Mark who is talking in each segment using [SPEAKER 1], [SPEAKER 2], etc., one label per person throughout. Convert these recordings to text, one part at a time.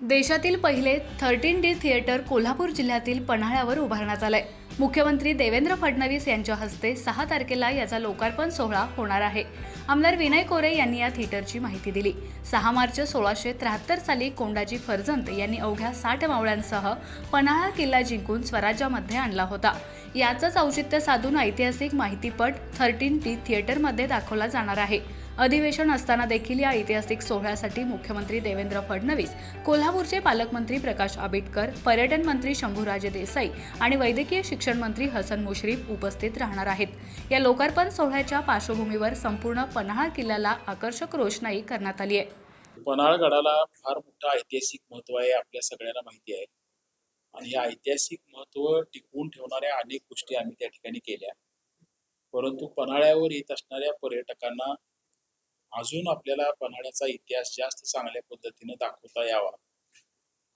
[SPEAKER 1] देशातील पहिले thirteen D theatre Kolhapur जिल्ह्यातील पन्हाळ्यावर उभारण्यात आलंय. मुख्यमंत्री देवेंद्र फडणवीस यांच्या हस्ते सहा तारखेला याचा लोकार्पण सोहळा होणार आहे. आमदार विनय कोरे यांनी या थिएटरची माहिती दिली. सहा मार्च सोळाशे त्र्याहत्तर साली कोंडाजी फर्जंत यांनी अवघ्या साठ मावळ्यांसह पन्हाळा किल्ला जिंकून स्वराज्यामध्ये आणला होता. याचंच औचित्य साधून ऐतिहासिक माहितीपट थर्टीन टी थिएटरमध्ये दाखवला जाणार आहे. अधिवेशन असताना देखील या ऐतिहासिक सोहळ्यासाठी मुख्यमंत्री देवेंद्र फडणवीस कोल्हापूरचे पालकमंत्री प्रकाश आंबेडकर पर्यटन मंत्री शंभूराजे देसाई आणि वैद्यकीय शिक्षण मंत्री हसन मुश्रीफ उपस्थित राहणार आहेत. या लोकार्पण सोहळ्याच्या पार्श्वभूमीवर संपूर्ण पन्हाळा किल्ल्याला आकर्षक रोषणाई करण्यात आली आहे.
[SPEAKER 2] पन्हाळगडाला फार मोठं ऐतिहासिक महत्त्व आहे आपल्या सगळ्यांना माहिती आहे. आणि हे ऐतिहासिक महत्त्व टिकवून ठेवणाऱ्या अनेक गोष्टी आम्ही त्या ठिकाणी केल्या. परंतु पन्हाळ्यावर येत असणाऱ्या पर्यटकांना अजून आपल्याला पन्हाळ्याचा इतिहास जास्त चांगल्या पद्धतीने दाखवता यावा.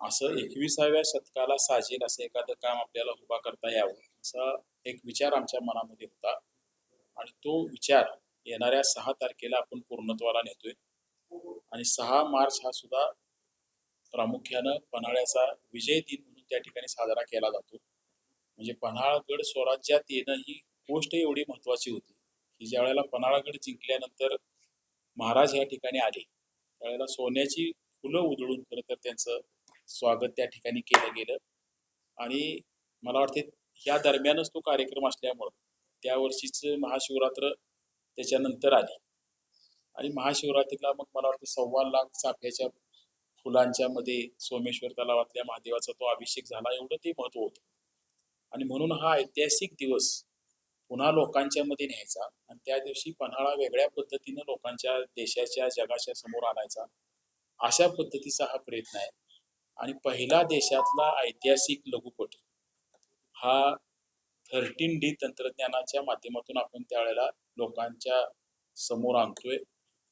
[SPEAKER 2] असं एकविसाव्या शतकाला साजेल असं एखादं काम आपल्याला उभा करता यावं असा एक विचार आमच्या मनामध्ये होता. आणि तो विचार येणाऱ्या सहा तारखेला आपण पूर्णत्वाला नेतोय. आणि सहा मार्च हा सुद्धा प्रामुख्यानं पन्हाळ्याचा विजय दिन म्हणून त्या ठिकाणी साजरा केला जातो. म्हणजे पन्हाळगड स्वराज्यात येणं ही गोष्ट एवढी महत्वाची होती की ज्या वेळेला पन्हाळगड जिंकल्यानंतर महाराज या ठिकाणी आले. त्यावेळेला सोन्याची फुलं उधळून खरं तर त्यांचं स्वागत त्या ठिकाणी केलं गेलं. आणि मला वाटते ह्या दरम्यानच तो कार्यक्रम असल्यामुळं त्या वर्षीच महाशिवरात्र त्याच्यानंतर आली. आणि महाशिवरात्रीला मग मला वाटतं सव्वा लाख चाफ्याच्या फुलांच्या मध्ये सोमेश्वर तलावातल्या महादेवाचा तो अभिषेक झाला एवढं ते महत्त्व होतं. आणि म्हणून हा ऐतिहासिक दिवस पुन्हा लोकांच्या मध्ये न्यायचा आणि त्या दिवशी पन्हाळा वेगळ्या पद्धतीनं लोकांच्या देशाच्या जगाच्या समोर आणायचा. अशा पद्धतीचा हा प्रयत्न आहे. आणि पहिला देशातला ऐतिहासिक लघुपट हा थर्टीन डी तंत्रज्ञानाच्या माध्यमातून आपण त्यावेळेला लोकांच्या समोर आणतोय.